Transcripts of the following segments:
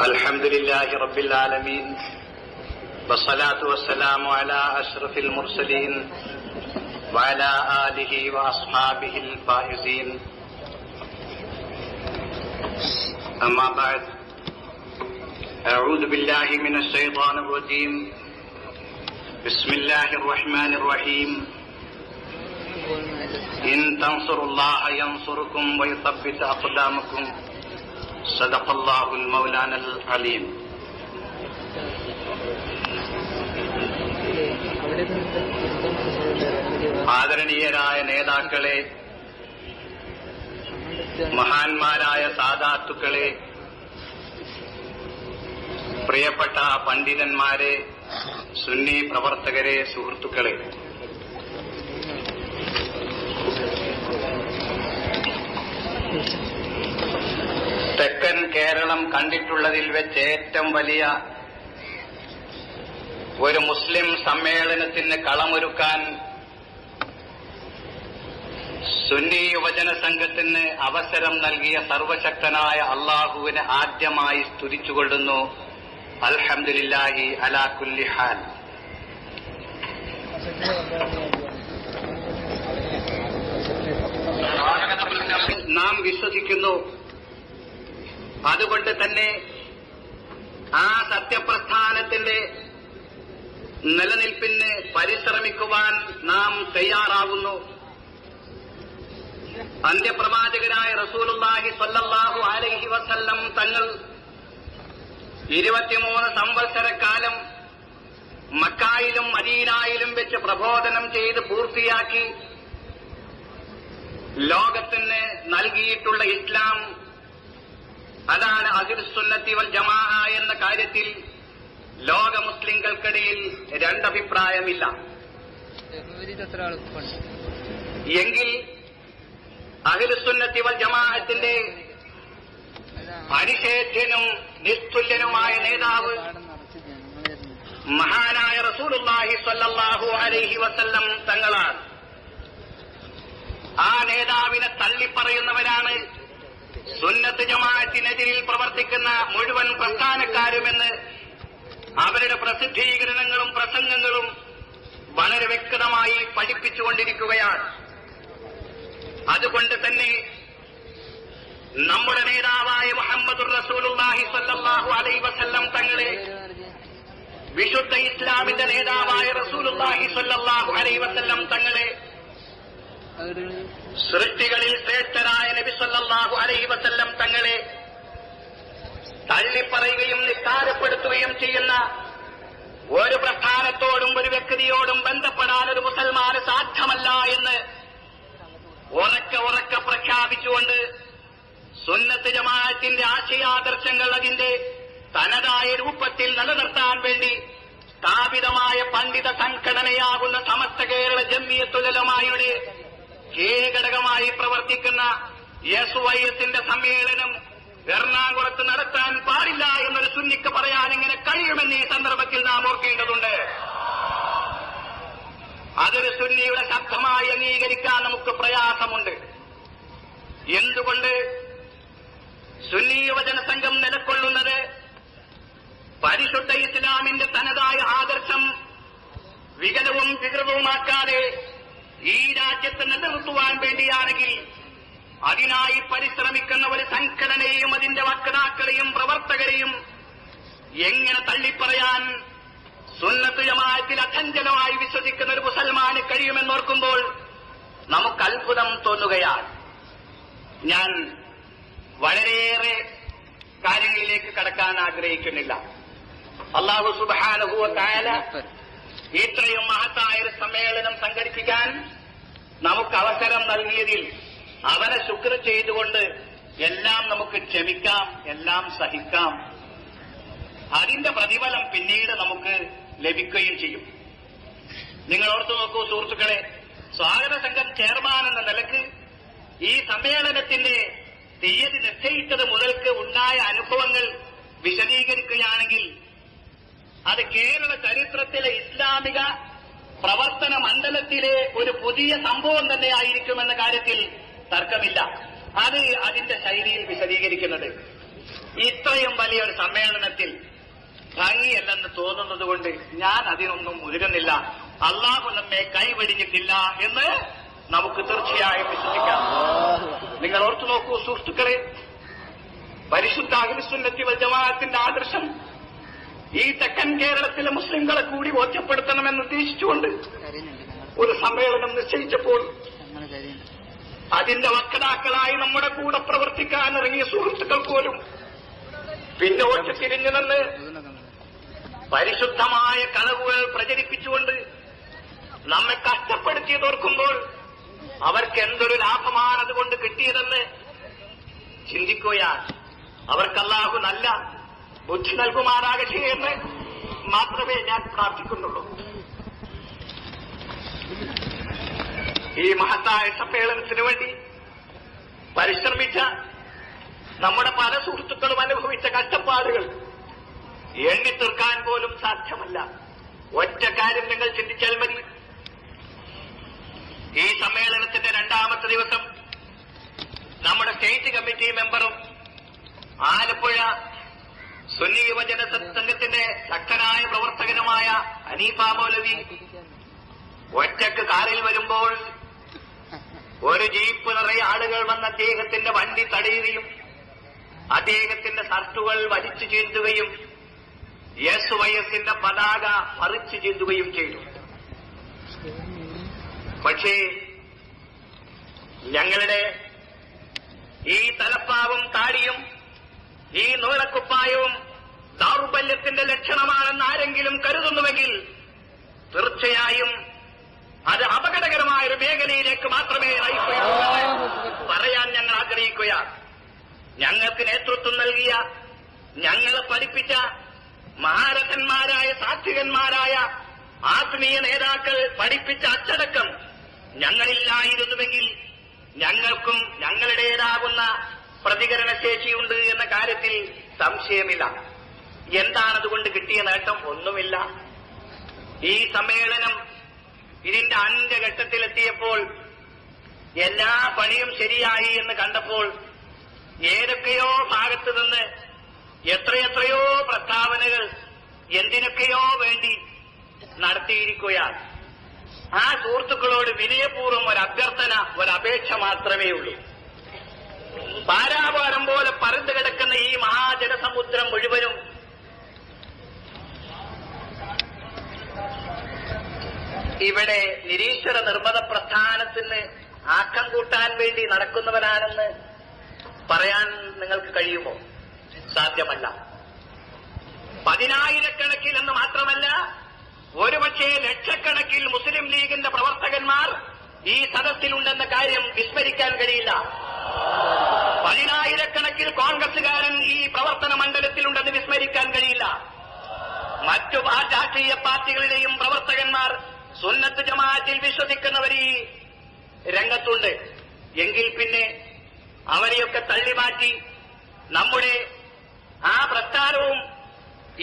الحمد لله رب العالمين والصلاة والسلام على أشرف المرسلين وعلى آله وأصحابه الفائزين. أما بعد أعوذ بالله من الشيطان الرجيم. بسم الله الرحمن الرحيم. إن تنصروا الله ينصركم ويثبت أقدامكم. صدق الله المولانا العليم ആദരണീയരായ നേതാക്കളെ മഹാന്മാരായ സാധാത്തുക്കളെ പ്രിയപ്പെട്ട പണ്ഡിതന്മാരെ സുന്നി പ്രവർത്തകരെ സുഹൃത്തുക്കളെ കേരളം കണ്ടിട്ടുള്ളതിൽ വെച്ച് ഏറ്റവും വലിയ ഒരു മുസ്ലിം സമ്മേളനത്തിന് കളമൊരുക്കാൻ സുന്നി യുവജന സംഘത്തിന് അവസരം നൽകിയ സർവശക്തനായ അള്ളാഹുവിനെ ആദ്യമായി സ്തുതിച്ചുകൊള്ളുന്നു. അൽഹംദുലില്ലാഹി അലാ കുല്ലി നാം വിശ്വസിക്കുന്നു അതുകൊണ്ട് തന്നെ ആ സത്യപ്രസ്ഥാനത്തിന്റെ നിലനിൽപ്പിന് പരിശ്രമിക്കുവാൻ നാം തയ്യാറാവുന്നു. അന്ത്യപ്രവാചകനായ റസൂലുല്ലാഹി സ്വല്ലല്ലാഹു അലൈഹി വസല്ലം തങ്ങൾ ഇരുപത്തിമൂന്ന് സംവത്സരക്കാലം മക്കായിലും മദീനായിലും വെച്ച് പ്രബോധനം ചെയ്ത് പൂർത്തിയാക്കി ലോകത്തിന് നൽകിയിട്ടുള്ള ഇസ്ലാം അതാണ് അതിൽ വൽ ജമാ എന്ന കാര്യത്തിൽ ലോക മുസ്ലിംകൾക്കിടയിൽ രണ്ടഭിപ്രായമില്ല. എങ്കിൽ അഹിർസുന്നത്തി വൽ ജമാഅത്തിന്റെ പരിശേഷ്യനും നിസ്തുല്യനുമായ നേതാവ് മഹാനായ റസൂലുല്ലാഹി സ്വല്ലല്ലാഹു അലൈഹി വസല്ലം തങ്ങളാണ്. ആ നേതാവിനെ തള്ളിപ്പറയുന്നവരാണ് സുന്നത്ത് ജമാഅത്തിനെതിരിൽ പ്രവർത്തിക്കുന്ന മുഴുവൻ പ്രസ്ഥാനക്കാരുമെന്ന് അവരുടെ പ്രസിദ്ധീകരണങ്ങളും പ്രസംഗങ്ങളും വളരെ വ്യക്തമായി പഠിപ്പിച്ചുകൊണ്ടിരിക്കുകയാണ്. അതുകൊണ്ട് തന്നെ നമ്മുടെ നേതാവായ മുഹമ്മദ് റസൂലുല്ലാഹി സല്ലാഹു അലൈ വസല്ലം തങ്ങളെ വിശുദ്ധ ഇസ്ലാമിന്റെ നേതാവായ റസൂലുല്ലാഹി സല്ലാഹു അലൈ വസല്ലം തങ്ങളെ സൃഷ്ടികളിൽ ശ്രേഷ്ഠരായ നബി സല്ലല്ലാഹു അലൈഹി വസല്ലം തങ്ങളെ തള്ളിപ്പറയുകയും നിസ്സാരപ്പെടുത്തുകയും ചെയ്യുന്ന ഒരു പ്രസ്ഥാനത്തോടും ഒരു വ്യക്തിയോടും ബന്ധപ്പെടാൻ ഒരു മുസൽമാന് സാധ്യമല്ല എന്ന് ഉറക്ക ഉറക്ക പ്രഖ്യാപിച്ചുകൊണ്ട് സുന്നത്ത് ജമാഅത്തിന്റെ ആശയാദർശങ്ങൾ അതിന്റെ തനതായ രൂപത്തിൽ നിലനിർത്താൻ വേണ്ടി സ്ഥാപിതമായ പണ്ഡിത സംഘടനയാകുന്ന സമസ്ത കേരള ജമ്മിയത്തുലമായുടെ കീഴ്ഘടകമായി പ്രവർത്തിക്കുന്ന എസ് വൈ എസിന്റെ സമ്മേളനം എറണാകുളത്ത് നടത്താൻ പാടില്ല എന്നൊരു സുന്നിക്ക് പറയാൻ ഇങ്ങനെ കഴിയുമെന്ന് ഈ സന്ദർഭത്തിൽ നാം ഓർക്കേണ്ടതുണ്ട്. അതൊരു സുന്നിയുടെ ശബ്ദമായി അംഗീകരിക്കാൻ നമുക്ക് പ്രയാസമുണ്ട്. എന്തുകൊണ്ട് സുന്നി യുവജന സംഘം നിലക്കൊള്ളുന്നത്? പരിശുദ്ധ ഇസ്ലാമിന്റെ തനതായ ആദർശം വികലവും വികൃതവുമാക്കാതെ ഈ രാജ്യത്ത് നിലനിർത്തുവാൻ വേണ്ടിയാണെങ്കിൽ അതിനായി പരിശ്രമിക്കുന്ന ഒരു സംഘടനയെയും അതിന്റെ വക്താക്കളെയും പ്രവർത്തകരെയും എങ്ങനെ തള്ളിപ്പറയാൻ സുന്നത്ത് അഖണ്ഡനമായി വിശ്വസിക്കുന്ന ഒരു മുസൽമാന് കഴിയുമെന്നോർക്കുമ്പോൾ നമുക്ക് അത്ഭുതം തോന്നുകയാണ്. ഞാൻ വളരെയേറെ കാര്യങ്ങളിലേക്ക് കടക്കാൻ ആഗ്രഹിക്കുന്നില്ല. അള്ളാഹു സുബാനുഭവ കാല ഇത്രയും മഹത്തായ ഒരു സമ്മേളനം സംഘടിപ്പിക്കാൻ നമുക്ക് അവസരം നൽകിയതിൽ അവനെ ശുക്ര ചെയ്തുകൊണ്ട് എല്ലാം നമുക്ക് ക്ഷമിക്കാം എല്ലാം സഹിക്കാം. അതിന്റെ പ്രതിഫലം പിന്നീട് നമുക്ക് ലഭിക്കുകയും ചെയ്യും. നിങ്ങൾ ഓർത്തു നോക്കൂ സുഹൃത്തുക്കളെ സ്വാഗത സംഘം ചെയർമാൻ എന്ന നിലയ്ക്ക് ഈ സമ്മേളനത്തിന്റെ തീയതി നിശ്ചയിച്ചത് മുതൽക്ക് ഉണ്ടായ അനുഭവങ്ങൾ വിശദീകരിക്കുകയാണെങ്കിൽ അത് കേരള ചരിത്രത്തിലെ ഇസ്ലാമിക പ്രവർത്തന മണ്ഡലത്തിലെ ഒരു പുതിയ സംഭവം തന്നെയായിരിക്കുമെന്ന കാര്യത്തിൽ തർക്കമില്ല. അത് അതിന്റെ ശൈലിയിൽ വിശദീകരിക്കുന്നത്. ഇത്രയും വലിയൊരു സമ്മേളനത്തിൽ ഭംഗിയല്ലെന്ന് തോന്നുന്നത് കൊണ്ട് ഞാൻ അതിനൊന്നും മുതിരുന്നില്ല അള്ളാഹു നമ്മെ കൈവടിഞ്ഞിട്ടില്ല എന്ന് നമുക്ക് തീർച്ചയായും വിശ്വസിക്കാം. നിങ്ങൾ ഓർത്തു നോക്കൂ സുഹൃത്തുക്കളെ പരിശുദ്ധ അഹിസുന്നത്തി വൽ ജമാഅത്തിന്റെ ആദർശം ഈ തെക്കൻ കേരളത്തിലെ മുസ്ലിംകളെ കൂടി ബോധ്യപ്പെടുത്തണമെന്ന് ഉദ്ദേശിച്ചുകൊണ്ട് ഒരു സമ്മേളനം നിശ്ചയിച്ചപ്പോൾ അതിന്റെ വക്താക്കളായി നമ്മുടെ കൂടെ പ്രവർത്തിക്കാൻ ഇറങ്ങിയ സുഹൃത്തുക്കൾ പോലും പിന്നെ പിന്നോട്ട് തിരിഞ്ഞു നിന്ന് പരിശുദ്ധമായ കളവുകൾ പ്രചരിപ്പിച്ചുകൊണ്ട് നമ്മെ കഷ്ടപ്പെടുത്തിയതോർക്കുമ്പോൾ അവർക്ക് എന്തൊരു ലാഭമാണ് അതുകൊണ്ട് കിട്ടിയതെന്ന് ചിന്തിക്കുകയാണ് അവർക്ക് അല്ലാഹു നല്ല ബുദ്ധി നൽകുമാറാകട്ടെ എന്ന് മാത്രമേ ഞാൻ പ്രാർത്ഥിക്കുന്നുള്ളൂ. ഈ മഹത്തായ സമ്മേളനത്തിന് വേണ്ടി പരിശ്രമിച്ച നമ്മുടെ പല സുഹൃത്തുക്കളും അനുഭവിച്ച കഷ്ടപ്പാടുകൾ എണ്ണി തീർക്കാൻ പോലും സാധ്യമല്ല. ഒറ്റ കാര്യം നിങ്ങൾ ചിന്തിച്ചാൽ മതി. ഈ സമ്മേളനത്തിന്റെ രണ്ടാമത്തെ ദിവസം നമ്മുടെ സ്റ്റേറ്റ് കമ്മിറ്റി മെമ്പറും ആലപ്പുഴ സുന്നി യുവജന സംഘത്തിന്റെ ശക്തനായ പ്രവർത്തകനുമായ അനീഫ മൗലവി ഒറ്റയ്ക്ക് കാറിൽ വരുമ്പോൾ ഒരു ജീപ്പ് നിറയെ ആളുകൾ വന്ന് അദ്ദേഹത്തിന്റെ വണ്ടി തടയുകയും അദ്ദേഹത്തിന്റെ ഷർട്ടുകൾ വലിച്ചു ചീന്തുകയും എസ് വൈ എസിന്റെ പതാക മറിച്ചു ചീന്തുകയും ചെയ്തു. പക്ഷേ ഞങ്ങളുടെ ഈ തലപ്പാവും താടിയും ഈ നൂലക്കുപ്പായവും ദൗർബല്യത്തിന്റെ ലക്ഷണമാണെന്ന് ആരെങ്കിലും കരുതുന്നുവെങ്കിൽ തീർച്ചയായും അത് അപകടകരമായ ഒരു മേഖലയിലേക്ക് മാത്രമേ പറയാൻ ഞങ്ങൾ ആഗ്രഹിക്കുകയാണ് ഞങ്ങൾക്ക് നേതൃത്വം നൽകിയ ഞങ്ങളെ പഠിപ്പിച്ച മഹാരഥന്മാരായ സാത്വികന്മാരായ ആത്മീയ നേതാക്കൾ പഠിപ്പിച്ച അച്ചടക്കം ഞങ്ങളില്ലായിരുന്നുവെങ്കിൽ ഞങ്ങൾക്കും ഞങ്ങളുടേതാകുന്ന പ്രതികരണശേഷിയുണ്ട് എന്ന കാര്യത്തിൽ സംശയമില്ല. എന്താണതുകൊണ്ട് കിട്ടിയ നേട്ടം? ഒന്നുമില്ല. ഈ സമ്മേളനം ഇതിന്റെ അന്ത്യഘട്ടത്തിലെത്തിയപ്പോൾ എല്ലാ പണിയും ശരിയായി എന്ന് കണ്ടപ്പോൾ ഏതൊക്കെയോ ഭാഗത്തു നിന്ന് എത്രയെത്രയോ പ്രസ്താവനകൾ എന്തിനൊക്കെയോ വേണ്ടി നടത്തിയിരിക്കുകയാണ്. ആ സുഹൃത്തുക്കളോട് വിനയപൂർവം ഒരു അഭ്യർത്ഥന ഒരു അപേക്ഷ മാത്രമേ ഉള്ളൂ പാരാപാരം പോലെ പരന്നു കിടക്കുന്ന ഈ മഹാജനസമുദ്രം മുഴുവനും ഇവിടെ നിരീശ്വര നിർമ്മത പ്രസ്ഥാനത്തിന് ആക്കം കൂട്ടാൻ വേണ്ടി നടക്കുന്നവരാണെന്ന് പറയാൻ നിങ്ങൾക്ക് കഴിയുമോ? സാധ്യമല്ല. പതിനായിരക്കണക്കിൽ എന്ന് മാത്രമല്ല ഒരുപക്ഷെ ലക്ഷക്കണക്കിൽ മുസ്ലിം ലീഗിന്റെ പ്രവർത്തകന്മാർ ഈ സദസ്സിലുണ്ടെന്ന കാര്യം വിസ്മരിക്കാൻ കഴിയില്ല. പതിനായിരക്കണക്കിൽ കോൺഗ്രസുകാരൻ ഈ പ്രവർത്തന മണ്ഡലത്തിലുണ്ടെന്ന് വിസ്മരിക്കാൻ കഴിയില്ല. മറ്റു രാഷ്ട്രീയ പാർട്ടികളിലെയും പ്രവർത്തകന്മാർ സുന്നത്ത് ജമാഅത്തിൽ വിശ്വസിക്കുന്നവർ ഈ രംഗത്തുണ്ട്. എങ്കിൽ പിന്നെ അവരെയൊക്കെ തള്ളിമാറ്റി നമ്മുടെ ആ പ്രസ്ഥാനവും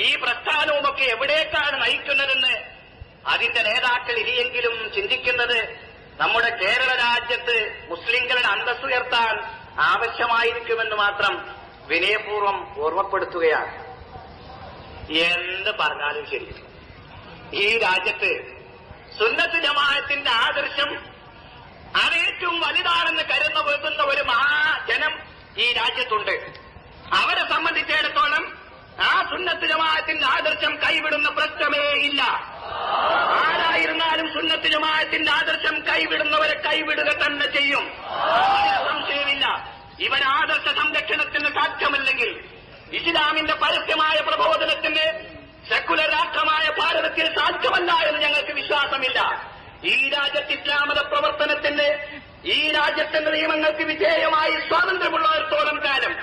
ഈ പ്രസ്ഥാനവുമൊക്കെ എവിടേക്കാണ് നയിക്കുന്നതെന്ന് അതിന്റെ നേതാക്കൾ ഇനിയെങ്കിലും ചിന്തിക്കുന്നത് നമ്മുടെ കേരള രാജ്യത്ത് മുസ്ലിങ്ങളുടെ അന്തസ്സുയർത്താൻ ആവശ്യമായിരിക്കുമെന്ന് മാത്രം വിനയപൂർവം ഓർമ്മപ്പെടുത്തുകയാണ്. എന്ത് പറഞ്ഞാലും ശരി. ഈ രാജ്യത്ത് സുന്നത്ത് ജമാഅത്തിന്റെ ആദർശം അതേറ്റവും വലുതാണെന്ന് കരുതുന്ന വെക്കുന്ന ഒരു മഹാജനം ഈ രാജ്യത്തുണ്ട്. അവരെ സംബന്ധിച്ചിടത്തോളം ആ സുന്നത്ത് ജമാഅത്തിന്റെ ആദർശം കൈവിടുന്ന പ്രശ്നമേ ഇല്ല. ആരായിരുന്നാലും സുന്നത്ത് ജമാഅത്തിന്റെ ആദർശം കൈവിടുന്നവരെ കൈവിടുക തന്നെ ചെയ്യും. സംശയമില്ല. ഇവൻ ആദർശ സംരക്ഷണത്തിന് സാധ്യമല്ലെങ്കിൽ ഇസ്ലാമിന്റെ പരസ്യമായ പ്രബോധനത്തിന് സെക്കുലർ രാഷ്ട്രമായ ഭാരതത്തിൽ സാധ്യമല്ല എന്ന് ഞങ്ങൾക്ക് വിശ്വാസമില്ല. ഈ രാജ്യത്ത് ഇസ്ലാമത പ്രവർത്തനത്തിന്റെ ഈ രാജ്യത്തിന്റെ നിയമങ്ങൾക്ക് വിധേയമായി സ്വാതന്ത്ര്യമുള്ളവർത്തോളം കാലം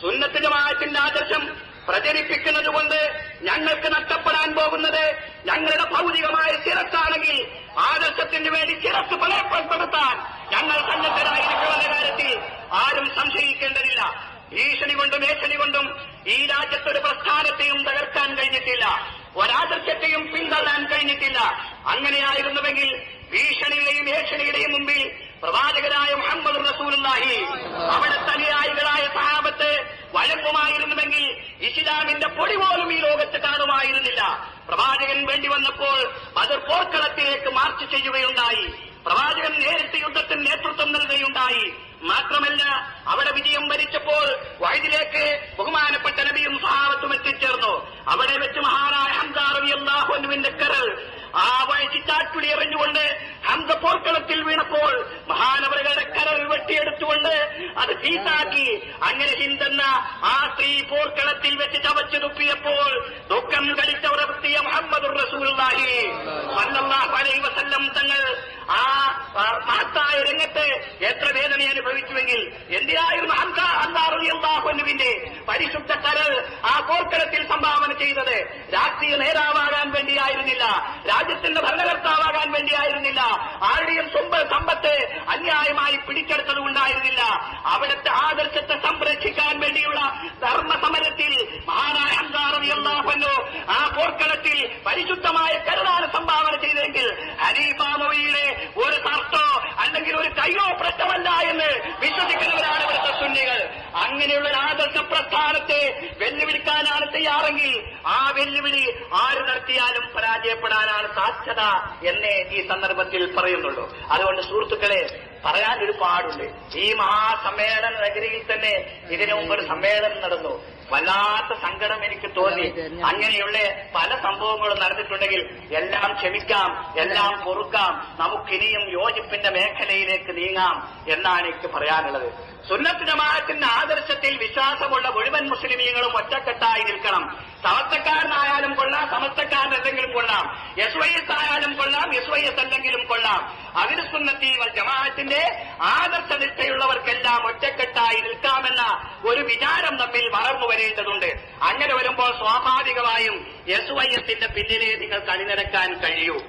സുന്നത്തിന്റെ ജമാഅത്തിന്റെ ആദർശം പ്രചരിപ്പിക്കുന്നത് കൊണ്ട് ഞങ്ങൾക്ക് നഷ്ടപ്പെടാൻ പോകുന്നത് ഞങ്ങളുടെ ഭൗതികമായ ശിരത്താണെങ്കിൽ ആദർശത്തിന് വേണ്ടി ശിരത്ത് പലപ്പെടുത്താൻ ഞങ്ങൾ സന്നദ്ധരായിരിക്കുമെന്ന കാര്യത്തിൽ ആരും സംശയിക്കേണ്ടതില്ല. ഭീഷണി കൊണ്ടും ഏഷണി കൊണ്ടും ഈ രാജ്യത്തൊരു പ്രസ്ഥാനത്തെയും തകർക്കാൻ കഴിഞ്ഞിട്ടില്ല. ഒരാദർശത്തെയും പിന്തള്ളാൻ കഴിഞ്ഞിട്ടില്ല. അങ്ങനെയായിരുന്നുവെങ്കിൽ ഭീഷണിയുടെയും ഏഷണിയുടെയും മുമ്പിൽ പ്രവാചകരായ മുഹമ്മദ് റസൂലുള്ളാഹി. അവിടുത്തെ അനുയായികളായ സഹാബത്ത് വഴക്കുമായിരുന്നുവെങ്കിൽ ഇസ്ലാമിന്റെ പൊടി പോലും ഈ ലോകത്ത് കാണുമായിരുന്നില്ല. പ്രവാചകൻ വേണ്ടി വന്നപ്പോൾ ബദർ പോർക്കളത്തിലേക്ക് മാർച്ച് ചെയ്യുകയുണ്ടായി. പ്രവാചകൻ നേരിട്ട് യുദ്ധത്തിന് നേതൃത്വം നൽകുകയുണ്ടായി. മാത്രമല്ല അവിടെ വിജയം വരിച്ചപ്പോൾ വയതിലേക്ക് ബഹുമാനപ്പെട്ട നബിയും സഹാബത്തും എത്തിച്ചേർന്നു. അവിടെ വെച്ച് മഹാനായ ഹംസാറബി അള്ളാഹുവിന്റെ കരൾ ആ ചിറ്റാറ്റുടി എറിഞ്ഞുകൊണ്ട് ഹംസ പോർക്കളത്തിൽ വീണപ്പോൾ മഹാനവറുകളുടെ കരൾ വെട്ടിയെടുത്തുകൊണ്ട് അത് തീസാക്കി അങ്ങനെ ചിന്തന്ന ആ സ്ത്രീ പോർക്കളത്തിൽ വെച്ച് ചവച്ചു തുപ്പിയപ്പോൾ ദുഃഖം കളിച്ചവരെത്തിയ മുഹമ്മദ് റസൂലുള്ളാഹി സല്ലല്ലാഹു അലൈഹി വസല്ലം തങ്ങൾ ആ ആ മഹത്തായ രംഗത്ത് എത്ര വേദന അനുഭവിച്ചുവെങ്കിൽ എന്തിനായിരുന്നു ഹംസ അള്ളാഹുവിന്റെ പരിശുദ്ധ കരൾ ആ പോർക്കളത്തിൽ സംഭാവന ചെയ്തത്? രാഷ്ട്രീയ നേതാവാകാൻ വേണ്ടിയായിരുന്നില്ല രാജ്യത്തിന്റെ ഭരണകർത്താവാകാൻ വേണ്ടിയായിരുന്നില്ല ആരുടെയും സ്വമ്പ സമ്പത്ത് അന്യായമായി പിടിച്ചെടുത്തത് ഉണ്ടായിരുന്നില്ല. അവിടുത്തെ ആദർശത്തെ സംരക്ഷിക്കാൻ വേണ്ടിയുള്ള ധർമ്മസമരത്തിൽ മഹാനായ അള്ളാഹുവല്ലോ ആ പോർക്കളത്തിൽ പരിശുദ്ധമായ കരുണാണ് സംഭാവന ചെയ്തെങ്കിൽ ഹനീഫാമൊഴിയുടെ ഒരു തർത്തോ അല്ലെങ്കിൽ ഒരു കയ്യോ പ്രശ്നമല്ല എന്ന് വിശ്വസിക്കുന്നവരാണ് ഇവിടുത്തെ സുന്നികൾ. അങ്ങനെയുള്ള ആദർശ പ്രസ്ഥാനത്തെ വെല്ലുവിളിക്കാനാണ് തയ്യാറെങ്കിൽ ആ വെല്ലുവിളി ആര് നടത്തിയാലും പരാജയപ്പെടാനാണ് സാധ്യത എന്നേ ഈ സന്ദർഭത്തിൽ പറയുന്നുള്ളൂ. അതുകൊണ്ട് സുഹൃത്തുക്കളെ പറയാൻ ഒരു പാടുണ്ട്. ഈ മഹാസമ്മേളന നഗരിയിൽ തന്നെ ഇതിനു മുമ്പ് ഒരു സമ്മേളനം നടന്നു. വല്ലാത്ത സങ്കടം എനിക്ക് തോന്നി. അങ്ങനെയുള്ള പല സംഭവങ്ങളും നടന്നിട്ടുണ്ടെങ്കിൽ എല്ലാം ക്ഷമിക്കാം എല്ലാം പൊറുക്കാം. നമുക്കിനിയും യോജിപ്പിന്റെ മേഖലയിലേക്ക് നീങ്ങാം എന്നാണ് എനിക്ക് പറയാനുള്ളത്. സുന്നത്ത് ജമാഅത്തിന്റെ ആദർശത്തിൽ വിശ്വാസമുള്ള മുഴുവൻ മുസ്ലിമീങ്ങളും ഒറ്റക്കെട്ടായി നിൽക്കണം. സമസ്തക്കാരനായാലും കൊള്ളാം സമസ്തക്കാരനല്ലെങ്കിലും കൊള്ളാം. എസ് വൈ എസ് ആയാലും കൊള്ളാം എസ് വൈ എസ് അല്ലെങ്കിലും കൊള്ളാം. അതിന് സുന്നത്തി ജമാഅത്തിന്റെ ആദർശ നിഷ്ഠയുള്ളവർക്കെല്ലാം ഒറ്റക്കെട്ടായി നിൽക്കാമെന്ന ഒരു വിചാരം തമ്മിൽ വളർന്നു വരേണ്ടതുണ്ട്. അങ്ങനെ വരുമ്പോൾ സ്വാഭാവികമായും എസ് വൈ എസിന്റെ പിന്നിലെ നിങ്ങൾക്ക് അണിനിരക്കാൻ കഴിയൂ.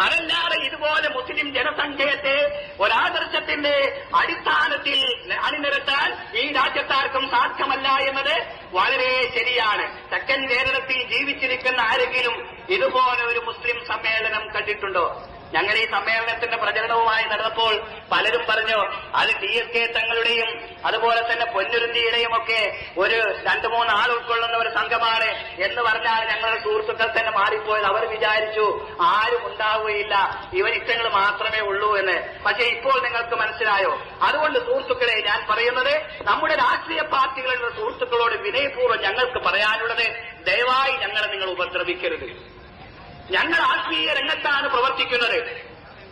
അതല്ലാതെ ഇതുപോലെ മുസ്ലിം ജനസംഖ്യത്തെ ഒരാദർശത്തിന്റെ അടിസ്ഥാനത്തിൽ അണിനിരത്താൻ ഈ രാജ്യത്താർക്കും സാധ്യമല്ല എന്നത് വളരെ ശരിയാണ്. തെക്കൻ കേരളത്തിൽ ജീവിച്ചിരിക്കുന്ന ആരെങ്കിലും ഇതുപോലെ ഒരു മുസ്ലിം സമ്മേളനം കണ്ടിട്ടുണ്ടോ? ഞങ്ങൾ ഈ സമ്മേളനത്തിന്റെ പ്രചരണവുമായി നടന്നപ്പോൾ പലരും പറഞ്ഞു അത് ടി എസ് കെ തങ്ങളുടെയും അതുപോലെ തന്നെ പൊന്നുരുന്തിയുടെയും ഒക്കെ ഒരു രണ്ടു മൂന്ന് ആൾ ഉൾക്കൊള്ളുന്ന ഒരു സംഘമാണ് എന്ന് പറഞ്ഞാൽ ഞങ്ങളുടെ സുഹൃത്തുക്കൾ തന്നെ മാറിപ്പോയത് അവർ വിചാരിച്ചു ആരും ഉണ്ടാവുകയില്ല. ഇവരിഷ്ടങ്ങൾ മാത്രമേ ഉള്ളൂ എന്ന്. പക്ഷേ ഇപ്പോൾ നിങ്ങൾക്ക് മനസ്സിലായോ? അതുകൊണ്ട് സുഹൃത്തുക്കളെ ഞാൻ പറയുന്നത് നമ്മുടെ രാഷ്ട്രീയ പാർട്ടികളിലുള്ള സുഹൃത്തുക്കളോട് വിനയപൂർവം ഞങ്ങൾക്ക് പറയാനുള്ളത് ദയവായി ഞങ്ങളെ നിങ്ങൾ ഉപദ്രവിക്കരുത്. ഞങ്ങൾ ആത്മീയ രംഗത്താണ് പ്രവർത്തിക്കുന്നത്.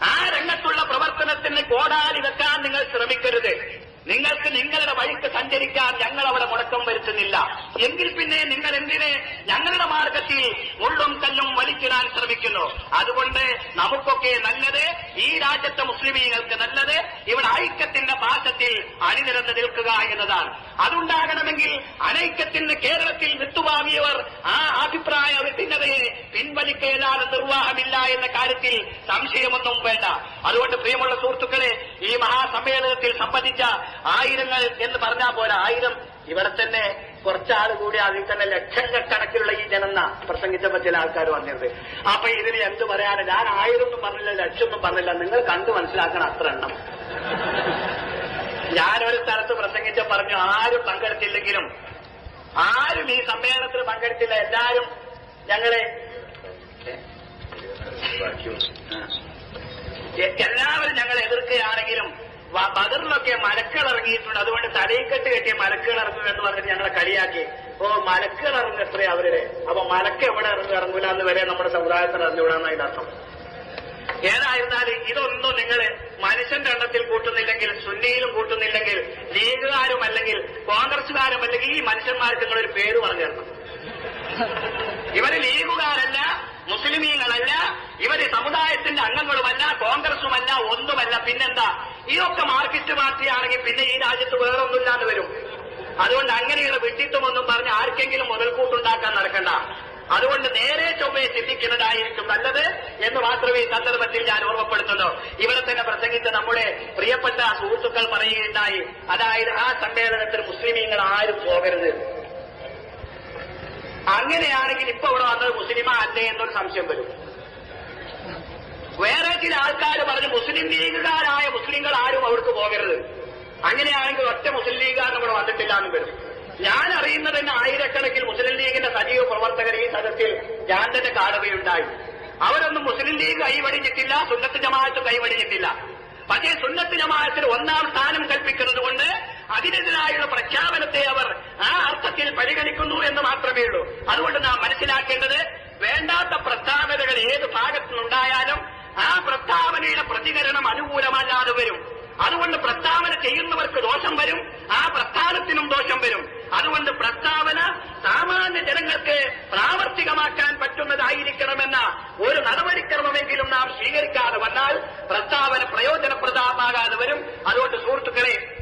ആ രംഗത്തുള്ള പ്രവർത്തനത്തിന് കോടാലി വെക്കാൻ നിങ്ങൾ ശ്രമിക്കരുത്. നിങ്ങൾക്ക് നിങ്ങളുടെ വഴിക്ക് സഞ്ചരിക്കാൻ ഞങ്ങൾ അവിടെ മുടക്കം വരുത്തുന്നില്ല. എങ്കിൽ പിന്നെ നിങ്ങൾ എന്തിനെ? ഞങ്ങളുടെ മാർഗത്തിൽ മുള്ളും കല്ലും വലിച്ചിടാൻ ശ്രമിക്കുന്നു. അതുകൊണ്ട് നമുക്കൊക്കെ നല്ലത് ഈ രാജ്യത്തെ മുസ്ലിമീങ്ങൾക്ക് നല്ലത് ഇവിടെ ഐക്യത്തിന്റെ പാശത്തിൽ അണിനിരന്ന് നിൽക്കുക എന്നതാണ്. അതുണ്ടാകണമെങ്കിൽ അനൈക്യത്തിന് കേരളത്തിൽ വിത്തുവാങ്ങിയവർ ആ അഭിപ്രായ ഭിന്നതയെ പിൻവലിക്കലാതെ നിർവാഹമില്ല എന്ന കാര്യത്തിൽ സംശയമൊന്നും വേണ്ട. അതുകൊണ്ട് പ്രിയമുള്ള സുഹൃത്തുക്കളെ ഈ മഹാസമ്മേളനത്തിൽ സംബന്ധിച്ച ആയിരങ്ങൾ എന്ന് പറഞ്ഞാൽ പോരാ ആയിരം. ഇവിടെ തന്നെ കുറച്ചാൾ കൂടി അതിൽ തന്നെ ലക്ഷക്കണക്കിലുള്ള ഈ ജനന്ന പ്രസംഗിച്ചപ്പോ ചില ആൾക്കാർ വന്നിരുന്നത്. അപ്പൊ ഇതിന് എന്ത് പറയാന്? ഞാൻ ആയിരം ഒന്നും പറഞ്ഞില്ല ലക്ഷം ഒന്നും പറഞ്ഞില്ല. നിങ്ങൾ കണ്ടു മനസ്സിലാക്കണം അത്ര എണ്ണം. ഞാനൊരു സ്ഥലത്ത് പ്രസംഗിച്ച പറഞ്ഞു ആരും പങ്കെടുത്തില്ലെങ്കിലും ആരും ഈ സമ്മേളനത്തിൽ പങ്കെടുത്തില്ല. എല്ലാരും ഞങ്ങളെ എല്ലാവരും ഞങ്ങളെ എതിർക്കുകയാണെങ്കിലും ബദറിലൊക്കെ മലക്കുകൾ ഇറങ്ങിയിട്ടുണ്ട് അതുകൊണ്ട് തലയിക്കെട്ട് കെട്ടിയ മലക്കുകൾ ഇറങ്ങും എന്ന് പറഞ്ഞിട്ട് ഞങ്ങളെ കളിയാക്കി. ഓ മലക്കുകൾ ഇറങ്ങും എത്രയാ അവരുടെ അപ്പൊ മലക്ക് എവിടെ ഇറങ്ങും? ഇറങ്ങൂല എന്ന് വരെ നമ്മുടെ സമുദായത്തിൽ അറിഞ്ഞുകൂടാന്ന് അതിന്റെ അർത്ഥം ഏതായിരുന്നാലും ഇതൊന്നും നിങ്ങൾ മനുഷ്യന്റെ എണ്ണത്തിൽ കൂട്ടുന്നില്ലെങ്കിൽ സുന്നിയിലും കൂട്ടുന്നില്ലെങ്കിൽ ലീഗുകാരും അല്ലെങ്കിൽ കോൺഗ്രസുകാരും അല്ലെങ്കിൽ ഈ മനുഷ്യന്മാർക്ക് നിങ്ങളൊരു പേര് പറഞ്ഞു തരണം. ഇവർ ലീഗുകാരല്ല മുസ്ലിമീങ്ങളല്ല ഇവർ സമുദായത്തിന്റെ അംഗങ്ങളുമല്ല കോൺഗ്രസുമല്ല ഒന്നുമല്ല. പിന്നെന്താ? ഇതൊക്കെ മാർക്സിസ്റ്റ് പാർട്ടിയാണെങ്കിൽ പിന്നെ ഈ രാജ്യത്ത് വേറൊന്നുമില്ലാന്ന് വരും. അതുകൊണ്ട് അങ്ങനെയുള്ള വിട്ടിത്വമൊന്നും പറഞ്ഞ് ആർക്കെങ്കിലും മുതൽക്കൂട്ടുണ്ടാക്കാൻ നടക്കണ്ട. അതുകൊണ്ട് നേരെ ചൊവ്വയെ ചിന്തിക്കുന്നതായിരിക്കും നല്ലത് എന്ന് മാത്രമേ സന്ദർഭത്തിൽ ഞാൻ ഓർമ്മപ്പെടുത്തുന്നു. ഇവരെ തന്നെ പ്രസംഗിച്ച നമ്മുടെ പ്രിയപ്പെട്ട സുഹൃത്തുക്കൾ പറയുകയുണ്ടായി. അതായത് ആ സമ്മേളനത്തിൽ മുസ്ലിമീങ്ങൾ ആരും പോകരുത്. അങ്ങനെയാണെങ്കിൽ ഇപ്പൊ ഇവിടെ വന്നത് മുസ്ലിമാ അല്ലേ എന്നൊരു സംശയം വരും. ചില ആൾക്കാർ പറഞ്ഞു മുസ്ലിം ലീഗുകാരായ മുസ്ലിങ്ങൾ ആരും അവർക്ക് പോകരുത്. അങ്ങനെയാണെങ്കിൽ ഒറ്റ മുസ്ലിം ലീഗുകാരനും ഇവിടെ വന്നിട്ടില്ല എന്ന് വരും. ഞാൻ അറിയുന്നത് തന്നെ ആയിരക്കണക്കിൽ മുസ്ലിം ലീഗിന്റെ സജീവ പ്രവർത്തകർ ഈ സദസ്സിൽ ഞാൻ തന്നെ കാണുകയുണ്ടായി അവരൊന്നും മുസ്ലിം ലീഗ് കൈവടിഞ്ഞിട്ടില്ല സുന്നത്ത് ജമാഅത്ത് കൈവടിഞ്ഞിട്ടില്ല. പക്ഷേ സുന്നത്ത് ജമാഅത്തിന് ഒന്നാം സ്ഥാനം കൽപ്പിക്കുന്നത് കൊണ്ട് അതിനെതിരായുള്ള പ്രഖ്യാപനത്തെ അവർ ആ അർത്ഥത്തിൽ പരിഗണിക്കുന്നു എന്ന് മാത്രമേ ഉള്ളൂ. അതുകൊണ്ട് നാം മനസ്സിലാക്കേണ്ടത് വേണ്ടാത്ത പ്രസ്താവനകൾ ഏത് ഭാഗത്തുനിന്നുണ്ടായാലും ആ പ്രസ്താവനയുടെ പ്രതികരണം അനുകൂലമല്ലാതെ വരും. അതുകൊണ്ട് പ്രസ്താവന ചെയ്യുന്നവർക്ക് ദോഷം വരും ആ പ്രസ്ഥാനത്തിനും ദോഷം വരും. അതുകൊണ്ട് പ്രസ്താവന സാമാന്യ ജനങ്ങൾക്ക് പ്രാവർത്തികമാക്കാൻ പറ്റുന്നതായിരിക്കണമെന്ന ഒരു നടപടിക്രമമെങ്കിലും നാം സ്വീകരിക്കാതെ വന്നാൽ പ്രസ്താവന പ്രയോജനപ്രദമാകാതെ വരും. അതുകൊണ്ട് സുഹൃത്തുക്കളെ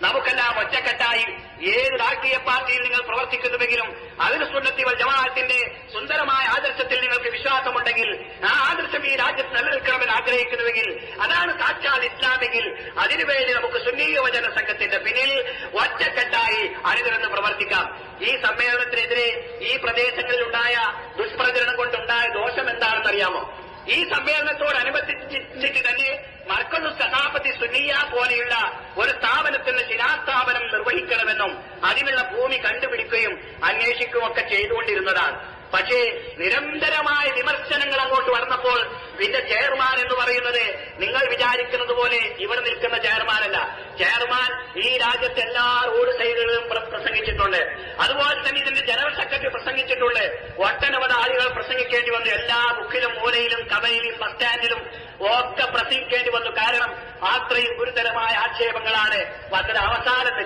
നമുക്കെല്ലാം ഒറ്റക്കെട്ടായി ഏത് രാഷ്ട്രീയ പാർട്ടിയിൽ നിങ്ങൾ പ്രവർത്തിക്കുന്നുവെങ്കിലും അതിന് സുന്നത്തി വൽ ജമാഅത്തിന്റെ സുന്ദരമായ ആദർശത്തിൽ നിങ്ങൾക്ക് വിശ്വാസമുണ്ടെങ്കിൽ ആ ആദർശം ഈ രാജ്യത്ത് നിലനിൽക്കണമെന്ന് ആഗ്രഹിക്കുന്നുവെങ്കിൽ അതാണ് സാക്ഷാൽ ഇസ്ലാമെങ്കിൽ. അതിനുവേണ്ടി നമുക്ക് സുന്നീ യുവജന സംഘത്തിന്റെ പിന്നിൽ ഒറ്റക്കെട്ടായി അണിനിരന്ന് പ്രവർത്തിക്കാം. ഈ സമ്മേളനത്തിനെതിരെ ഈ പ്രദേശങ്ങളിലുണ്ടായ ദുഷ്പ്രചരണം കൊണ്ടുണ്ടായ ദോഷം എന്താണെന്ന് അറിയാമോ ഈ സമ്മേളനത്തോടനുബന്ധിച്ചിട്ട് തന്നെ മർക്കസു സഹാപതി സുനിയ പോലെയുള്ള ഒരു സ്ഥാപനത്തിന് ശിലാസ്ഥാപനം നിർവഹിക്കണമെന്നും അതിനുള്ള ഭൂമി കണ്ടുപിടിക്കുകയും അന്വേഷിക്കുകയും ഒക്കെ ചെയ്തുകൊണ്ടിരുന്നതാണ്. പക്ഷേ നിരന്തരമായ വിമർശനങ്ങൾ അങ്ങോട്ട് വന്നപ്പോൾ ഇതിന്റെ ചെയർമാൻ എന്ന് പറയുന്നത് നിങ്ങൾ വിചാരിക്കുന്നത് പോലെ ഇവിടെ നിൽക്കുന്ന ചെയർമാനല്ല. ചെയർമാൻ ഈ രാജ്യത്തെ എല്ലാ റോഡ് സൈഡുകളിലും പ്രസംഗിച്ചിട്ടുണ്ട്. അതുപോലെ തന്നെ ഇതിന്റെ ജനറൽ സെക്രട്ടറി പ്രസംഗിച്ചിട്ടുണ്ട്. ഒട്ടനവധി ആളുകൾ പ്രസംഗിക്കേണ്ടി വന്നു. എല്ലാ ബുക്കിലും മൂലയിലും കഥയിലും ബസ് സ്റ്റാൻഡിലും ഒക്കെ പ്രസംഗിക്കേണ്ടി വന്നു. കാരണം അത്രയും ഗുരുതരമായ ആക്ഷേപങ്ങളാണ്. അതിന്റെ അവസാനം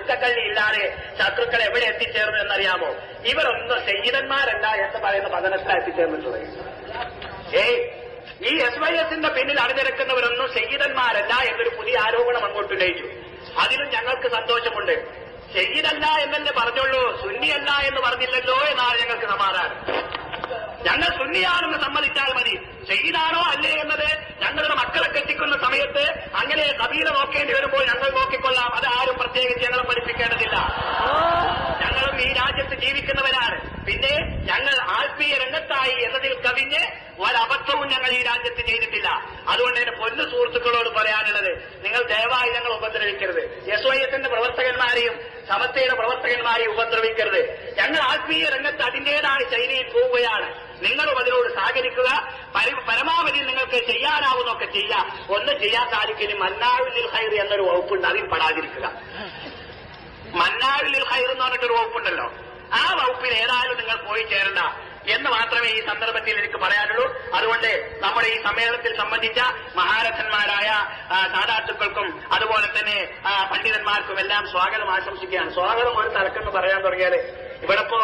ശത്രുക്കൾ എവിടെ എത്തിച്ചേർന്നു എന്നറിയാമോ? ഇവരൊന്നും സയ്യിദന്മാരല്ല എന്ന് പറയുന്ന പതനത്തിൽ എത്തിച്ചേർന്നിട്ടുള്ളത്. ഏയ് ഈ എസ് വൈ എസിന്റെ പിന്നിൽ അണിനിരക്കുന്നവരൊന്നും സയ്യിദന്മാരല്ല എന്നൊരു പുതിയ ആരോപണം അങ്ങോട്ട് ഉന്നയിച്ചു. അതിലും ഞങ്ങൾക്ക് സന്തോഷമുണ്ട്. സയ്യിദല്ല എന്നല്ലേ പറഞ്ഞുള്ളൂ സുന്നിയല്ല എന്ന് പറഞ്ഞില്ലല്ലോ എന്നാണ് ഞങ്ങൾക്ക് സമാധാനം. ഞങ്ങൾ സുന്നിയാണെന്ന് സമ്മതിച്ചാൽ മതി. ചെയ്താണോ അല്ലേ എന്നത് ഞങ്ങളുടെ മക്കളെ കെട്ടിക്കുന്ന സമയത്ത് അങ്ങനെ കബീല നോക്കേണ്ടി വരുമ്പോൾ ഞങ്ങൾ നോക്കിക്കൊള്ളാം. അത് ആരും പ്രത്യേകിച്ച് ഞങ്ങളെ പഠിപ്പിക്കേണ്ടതില്ല. ഞങ്ങളും ഈ രാജ്യത്ത് ജീവിക്കുന്നവരാണ്. പിന്നെ ഞങ്ങൾ ആത്മീയ രംഗത്തായി എന്നതിൽ കവിഞ്ഞ് ഒരബദ്ധവും ഞങ്ങൾ ഈ രാജ്യത്ത് ചെയ്തിട്ടില്ല. അതുകൊണ്ട് എന്റെ പൊന്നു സുഹൃത്തുക്കളോട് പറയാനുള്ളത് നിങ്ങൾ ദയവായി ഞങ്ങൾ ഉപദ്രവിക്കരുത്. എസ് വൈ എസിന്റെ പ്രവർത്തകന്മാരെയും സമസ്തയുടെ പ്രവർത്തകന്മാരെയും ഉപദ്രവിക്കരുത്. ഞങ്ങൾ ആത്മീയ രംഗത്ത് അതിന്റേതായ ശൈലിയിൽ പോവുകയാണ്. നിങ്ങളും അതിനോട് സഹകരിക്കുക. പരി- പരമാവധി നിങ്ങൾക്ക് ചെയ്യാനാവുന്നൊക്കെ ചെയ്യാം ഒന്നും ചെയ്യാൻ സാധിക്കലും മന്നാവിൽ ഹൈർ എന്നൊരു വകുപ്പുണ്ട്. അതിൽ പെടാതിരിക്കുക. മന്നാവിൽ ഹൈർ എന്ന് പറഞ്ഞിട്ടൊരു വകുപ്പുണ്ടല്ലോ. ആ വകുപ്പിൽ ഏതായാലും നിങ്ങൾ പോയി ചേരണ്ട എന്ന് മാത്രമേ ഈ സന്ദർഭത്തിൽ എനിക്ക് പറയാനുള്ളൂ. അതുകൊണ്ട് നമ്മുടെ ഈ സമ്മേളനത്തിൽ സംബന്ധിച്ച മഹാരഥന്മാരായ സാധാത്തുക്കൾക്കും അതുപോലെ തന്നെ പണ്ഡിതന്മാർക്കും എല്ലാം സ്വാഗതം ആശംസിക്കുകയാണ്. സ്വാഗതം ഒരു തലക്കെന്ന് പറയാൻ തുടങ്ങിയാൽ. ഇവിടെ ഇപ്പോ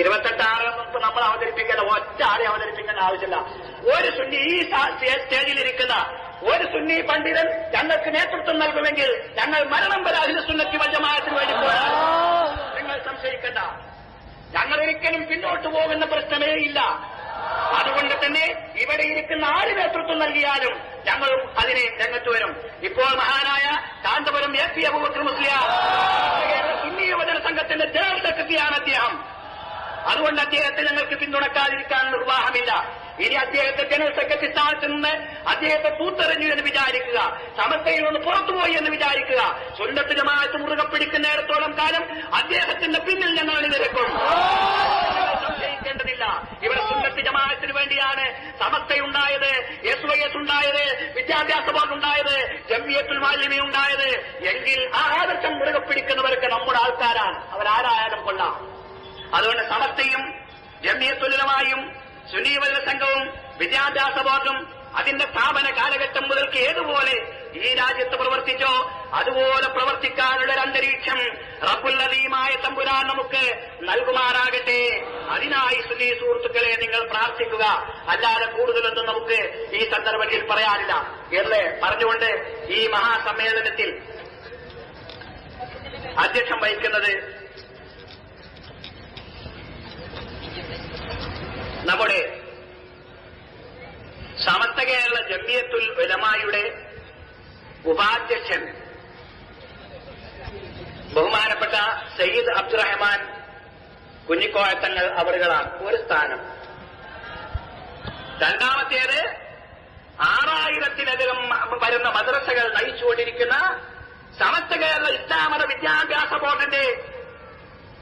ഇരുപത്തെട്ടാറ് ഇപ്പൊ നമ്മൾ അവതരിപ്പിക്കേണ്ട ഒറ്റ ആളെ അവതരിപ്പിക്കേണ്ട ആവശ്യമില്ല. ഒരു സുന്നി ഈ സ്റ്റേജിൽ ഇരിക്കുന്ന സ്റ്റേജിലിരിക്കുന്ന ഒരു സുന്നി പണ്ഡിതൻ ഞങ്ങൾക്ക് നേതൃത്വം നൽകുമെങ്കിൽ ഞങ്ങൾ മരണം വരെ അതിന് സുന്നത്തി വജമായത്തിന് വേണ്ടി പോയാൽ നിങ്ങൾ സംശയിക്കണ്ട. ഞങ്ങൾ ഒരിക്കലും പിന്നോട്ട് പോകുന്ന പ്രശ്നമേ ഇല്ല. അതുകൊണ്ട് തന്നെ ഇവിടെ ഇരിക്കുന്ന ആര് നേതൃത്വം നൽകിയാലും ഞങ്ങളും അതിനെ രംഗത്ത് വരും. ഇപ്പോൾ മഹാനായ കാന്തപുരം എ പി അബൂബക്കർ മുസ്ലിയാർ സുന്നി യുവജന സംഘത്തിന്റെ സെക്രട്ടറിയാണ് അദ്ദേഹം. അതുകൊണ്ട് അദ്ദേഹത്തെ ഞങ്ങൾക്ക് പിന്തുണക്കാതിരിക്കാൻ നിർവാഹമില്ല. ഇനി അദ്ദേഹത്തെ ജനറൽ സെക്രട്ടറി സ്ഥാനത്ത് നിന്ന് അദ്ദേഹത്തെ പൂത്തെറിഞ്ഞു എന്ന് വിചാരിക്കുക. സമസ്തയിൽ നിന്ന് പുറത്തുപോയി എന്ന് വിചാരിക്കുക. സുന്നത്ത് ജമാഅത്ത് മുറുകെ പിടിക്കുന്നിടത്തോളം കാലം അദ്ദേഹത്തിന്റെ പിന്നിൽ ഞങ്ങൾ അണിനിരക്കും സംശയിക്കേണ്ടതില്ല ഇവിടെ സുന്നത്ത് ജമാഅത്തിന് വേണ്ടിയാണ് സമസ്തയുണ്ടായത് എസ് വൈ എസ് ഉണ്ടായത് വിദ്യാഭ്യാസ ബോർഡ് ഉണ്ടായത് ജമിയത്തുൽ മാലിമി ഉണ്ടായത്. എങ്കിൽ ആ ആദർശം മുറുകെ പിടിക്കുന്നവരൊക്കെ നമ്മുടെ ആൾക്കാരാണ്. അവരാരായാലും കൊള്ളാം. അതുകൊണ്ട് സമസ്തയും ജമിയത്തുലമായും സുനീവല സംഘവും വിദ്യാഭ്യാസ ബോർഡും അതിന്റെ സ്ഥാപന കാലഘട്ടം മുതൽക്ക് ഏതുപോലെ ഈ രാജ്യത്ത് പ്രവർത്തിച്ചോ അതുപോലെ പ്രവർത്തിക്കാനുള്ള അന്തരീക്ഷം റബ്ബുല്ലതീമായ തമ്പുരാൻ നമുക്ക് നൽകുമാറാകട്ടെ. അതിനായി സുനീ സുഹൃത്തുക്കളെ നിങ്ങൾ പ്രാർത്ഥിക്കുക. അല്ലാതെ കൂടുതലൊന്നും നമുക്ക് ഈ സന്ദർഭത്തിൽ പറയാനില്ല എന്ന് പറഞ്ഞുകൊണ്ട് ഈ മഹാസമ്മേളനത്തിൽ അധ്യക്ഷം വഹിക്കുന്നത് നമ്മുടെ സമസ്ത കേരള ജമിയത്തുൽ ഉലമായുടെ ഉപാധ്യക്ഷൻ ബഹുമാനപ്പെട്ട സയ്യിദ് അബ്ദുറഹ്മാൻ കുഞ്ഞിക്കോയത്തങ്ങൾ അവറുകളാണ് ഒരു സ്ഥാനം. രണ്ടാമത്തേത് ആറായിരത്തിലധികം വരുന്ന മദ്രസകൾ നയിച്ചുകൊണ്ടിരിക്കുന്ന സമസ്ത കേരള ഇസ്ലാമത വിദ്യാഭ്യാസ ബോർഡിന്റെ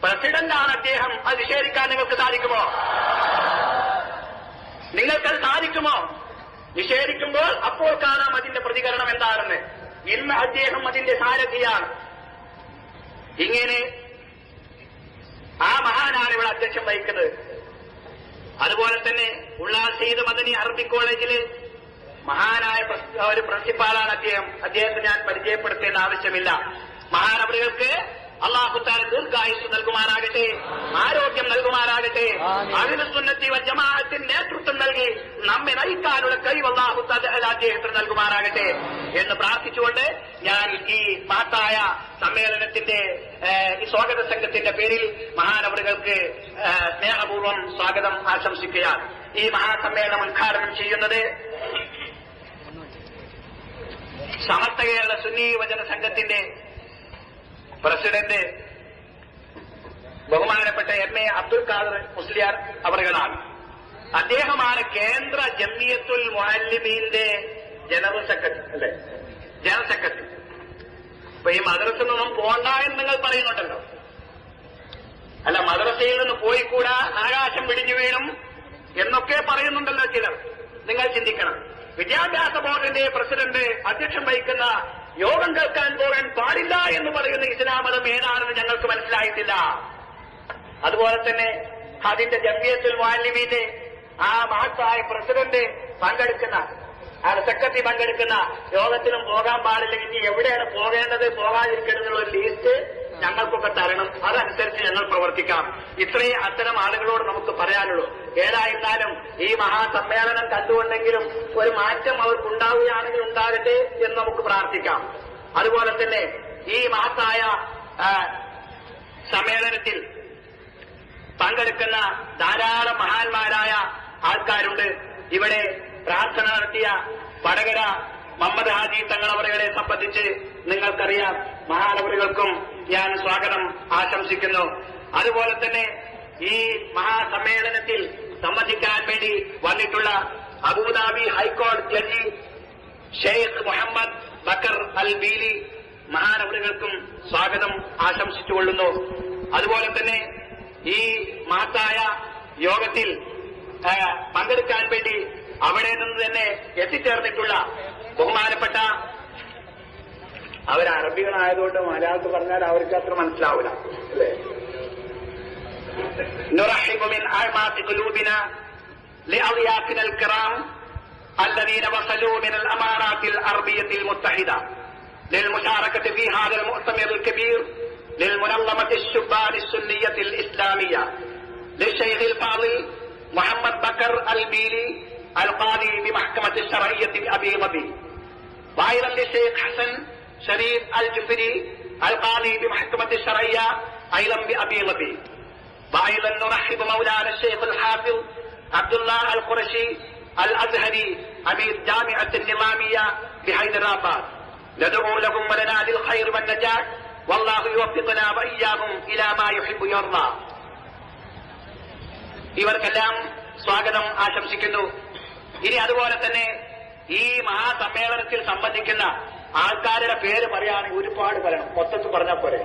പ്രസിഡന്റാണ് അദ്ദേഹം. അത് നിഷേധിക്കാൻ നിങ്ങൾക്ക് സാധിക്കുമോ? നിങ്ങൾക്കത് സാധിക്കുമോ? നിഷേധിക്കുമ്പോൾ അപ്പോൾ കാണാം അതിന്റെ പ്രതികരണം എന്താണെന്ന്. ഇന്ന് അദ്ദേഹം അതിന്റെ സാരഥിയാണ്. ഇങ്ങനെ ആ മഹാനാണ് ഇവിടെ അധ്യക്ഷം വഹിക്കുന്നത്. അതുപോലെ തന്നെ ഉള്ളാസീദ് മദനി അറബി കോളേജിൽ മഹാനായ ഒരു പ്രിൻസിപ്പാളാണ് അദ്ദേഹം. അദ്ദേഹത്തെ ഞാൻ പരിചയപ്പെടുത്തേണ്ട ആവശ്യമില്ല. മഹാനവറുകൾക്ക് അള്ളാഹുത്താല ദീർഘായുസ് നൽകുമാറാകട്ടെ ആരോഗ്യം നൽകുമാറാകട്ടെ അഹിനുസുന്നത്തി ജമാഅത്തിന് നേതൃത്വം നൽകി നമ്മെ നയിക്കാനുള്ള കഴിവ് അള്ളാഹുത്താല അദ്ദേഹത്തിന് നൽകുമാറാകട്ടെ എന്ന് പ്രാർത്ഥിച്ചുകൊണ്ട് ഞാൻ ഈ മഹത്തായ സമ്മേളനത്തിന്റെ ഈ സ്വാഗത സംഘത്തിന്റെ പേരിൽ മഹാനവറുകൾക്ക് സ്നേഹപൂർവം സ്വാഗതം ആശംസിക്കുകയാണ്. ഈ മഹാസമ്മേളനം ഉദ്ഘാടനം ചെയ്യുന്നത് സമസ്ത കേരള സുന്നി യുവജന സംഘത്തിന്റെ പ്രസിഡന്റ് ബഹുമാനപ്പെട്ട എം എ അബ്ദുൽ ഖാദർ മുസ്ലിയാർ അവറുകളാണ്. അദ്ദേഹമാണ് കേന്ദ്ര ജമ്മിയത്തുൽ മുഅല്ലിമീന്റെ ജനറൽ സെക്രട്ടറി അല്ലെ? General secretary. അപ്പൊ ഈ മദ്രസയിൽ നിന്നും പോണ്ട എന്ന് നിങ്ങൾ പറയുന്നുണ്ടല്ലോ. അല്ല മദ്രസയിൽ നിന്ന് പോയിക്കൂടാ ആകാശം പിടിഞ്ഞു വീണും എന്നൊക്കെ പറയുന്നുണ്ടല്ലോ ചിലർ. നിങ്ങൾ ചിന്തിക്കണം. വിദ്യാഭ്യാസ ബോർഡിന്റെ പ്രസിഡന്റ് അധ്യക്ഷം വഹിക്കുന്ന യോഗം കേൾക്കാൻ പോകാൻ പാടില്ല എന്ന് പറയുന്ന ഇസ്ലാം മതം ഏതാണെന്ന് ഞങ്ങൾക്ക് മനസ്സിലായിട്ടില്ല. അതുപോലെ തന്നെ അതിന്റെ ജമിയത്തുൽ മാലിമീന്റെ ആ മഹത്തായ പ്രസിഡന്റ് പങ്കെടുക്കുന്ന സെക്രട്ടറി പങ്കെടുക്കുന്ന യോഗത്തിനും പോകാൻ പാടില്ല. ഇനി എവിടെയാണ് പോകേണ്ടത്? പോകാതിരിക്കേണ്ടതുള്ള ഒരു ലിസ്റ്റ് ഞങ്ങൾക്കൊക്കെ തരണം. അതനുസരിച്ച് ഞങ്ങൾ പ്രവർത്തിക്കാം ഇത്രയും അത്തരം ആളുകളോട് നമുക്ക് പറയാനുള്ളൂ. ഏതായിരുന്നാലും ഈ മഹാസമ്മേളനം കണ്ടുകൊണ്ടെങ്കിലും ഒരു മാറ്റം അവർക്കുണ്ടാവുകയാണെങ്കിൽ ഉണ്ടാകട്ടെ എന്ന് നമുക്ക് പ്രാർത്ഥിക്കാം. അതുപോലെ തന്നെ ഈ മഹത്തായ സമ്മേളനത്തിൽ പങ്കെടുക്കുന്ന ധാരാളം മഹാന്മാരായ ആൾക്കാരുണ്ട്. ഇവിടെ പ്രാർത്ഥന നടത്തിയ വടകര മുഹമ്മദ് ഹാജി തങ്ങളവറുകളെ സംബന്ധിച്ച് നിങ്ങൾക്കറിയാം മഹാനവറുകൾക്കും ഞാൻ സ്വാഗതം ആശംസിക്കുന്നു. അതുപോലെ തന്നെ ഈ മഹാസമ്മേളനത്തിൽ സംബന്ധിക്കാൻ വേണ്ടി വന്നിട്ടുള്ള അബുദാബി ഹൈക്കോടതി judge Sheikh Mohammed Bakar Al Beeli മഹാനവറുകൾക്കും സ്വാഗതം ആശംസിച്ചുകൊള്ളുന്നു. അതുപോലെ തന്നെ ഈ മഹത്തായ യോഗത്തിൽ പങ്കെടുക്കാൻ വേണ്ടി അവിടെ നിന്ന് തന്നെ എത്തിച്ചേർന്നിട്ടുള്ള ബഹുമാനപ്പെട്ട അവർ അറബികളായതുകൊണ്ട് മലയാളത്തിൽ പറഞ്ഞാൽ അവർക്ക് അത്ര മനസ്സിലാവില്ല അല്ലേ نرحب من أعماق قلوبنا لأضيافنا الكرام الذين وصلوا من الأمارات العربية المتحدة للمشاركة في هذا المؤتمر الكبير للمنظمة الشبان السنية الإسلامية للشيخ الفاضل محمد بكر البيلي القاضي بمحكمة الشرعية بأبي ظبي وأيضا للشيخ حسن شريف الجفري القاضي بمحكمة الشرعية أيضا بأبي ظبي وأيضا نرحب مولانا الشيخ الحافظ عبد الله القرشي الأزهري أمير جامعة النظامية بحيدراباد ندعو لهم ولنا للخير والنجاة والله يوفقنا وإياهم إلى ما يحب يرضى ഇവർക്കെല്ലാം സ്വാഗതം ആശംസിക്കുന്നു ഇനി അതുപോലെ തന്നെ ഈ മഹാസമ്മേളനത്തിൽ സംബന്ധിക്കുന്ന ആൾക്കാരുടെ പേര് പറയുകയാണെങ്കിൽ ഒരുപാട് പറയണം. മൊത്തത്തിൽ പറഞ്ഞാൽ പോരെ.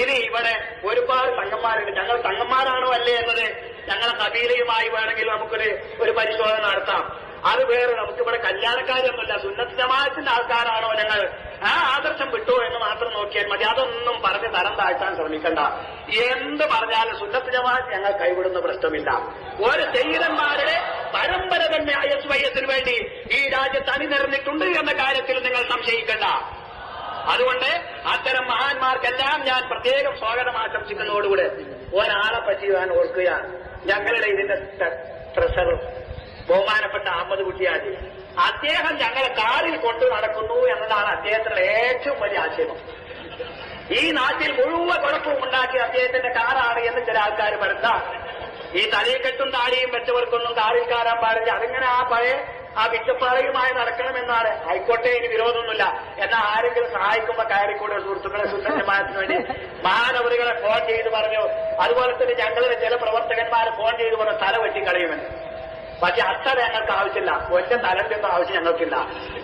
ഇനി ഇവിടെ ഒരുപാട് തങ്ങന്മാരുണ്ട് ഞങ്ങൾ തങ്ങന്മാരാണോ അല്ലേ എന്നത് ഞങ്ങളെ കബീലയുമായി വേണമെങ്കിൽ നമുക്കൊരു ഒരു പരിശോധന നടത്താം. അത് വേറെ നമുക്കിവിടെ കല്യാണക്കാരൊന്നുമില്ല സുന്നത്ത് ജമാഅത്തിന്റെ ആൾക്കാരാണോ ഞങ്ങൾ? ആ ആദർശം വിട്ടോ എന്ന് മാത്രം നോക്കിയാൽ മതി. അതൊന്നും പറഞ്ഞ് തരം താഴ്ത്താൻ ശ്രമിക്കണ്ട. എന്ത് പറഞ്ഞാലും സുന്നത്ത് ജമാഅത്ത് ഞങ്ങൾ കൈവിടുന്ന പ്രശ്നമില്ല. ഒരു ചെയ്തന്മാരുടെ പരമ്പര തന്നെ ഐ എസ് വൈ എസിന് വേണ്ടി ഈ രാജ്യത്ത് അണിനിരന്നിട്ടുണ്ട് എന്ന കാര്യത്തിൽ നിങ്ങൾ സംശയിക്കണ്ട. അതുകൊണ്ട് അത്തരം മഹാന്മാർക്കെല്ലാം ഞാൻ പ്രത്യേകം സ്വാഗതം ആശംസിക്കുന്നതോടുകൂടെ ഒരാളെ പറ്റി ഞാൻ ഓർക്കുകയാണ്. ഞങ്ങളുടെ ഇതിന്റെ ട്രഷറർ ബഹുമാനപ്പെട്ട അഹമ്മദ് കുട്ടിയാജി അദ്ദേഹം ഞങ്ങളെ കാറിൽ കൊണ്ടു നടക്കുന്നു എന്നതാണ് അദ്ദേഹത്തിനുള്ള ഏറ്റവും വലിയ ആക്ഷേപം. ഈ നാട്ടിൽ മുഴുവൻ കുഴപ്പവും ഉണ്ടാക്കി അദ്ദേഹത്തിന്റെ കാറാണ് എന്ന് ചില ആൾക്കാർ വരുത്താം ഈ തലയെക്കെട്ടും താടിയും വെച്ചവർക്കൊന്നും കാറിൽ കയറാൻ പാടില്ല. അതിങ്ങനെ ആ പഴയ ആ വിറ്റപ്പാറയുമായി നടക്കണമെന്നാണ്. ഹൈക്കോട്ടെ ഇനി വിരോധമൊന്നുമില്ല. എന്നാൽ ആരെങ്കിലും സഹായിക്കുമ്പോ കയറിക്കൂടെ സുഹൃത്തുക്കളെ സുന്ദരമായതിനു വേണ്ടി മഹാനവറുകളെ ഫോൺ ചെയ്ത് പറഞ്ഞു. അതുപോലെ തന്നെ ഞങ്ങളുടെ ചില പ്രവർത്തകന്മാരെ ഫോൺ ചെയ്ത് പറഞ്ഞു തല വെട്ടിക്കളയുമെന്ന് പക്ഷെ അത്ര ഞങ്ങൾക്ക് ആവശ്യമില്ല. ഒറ്റ തലന്റെ ഒന്നും ആവശ്യം ഞങ്ങൾക്കില്ല.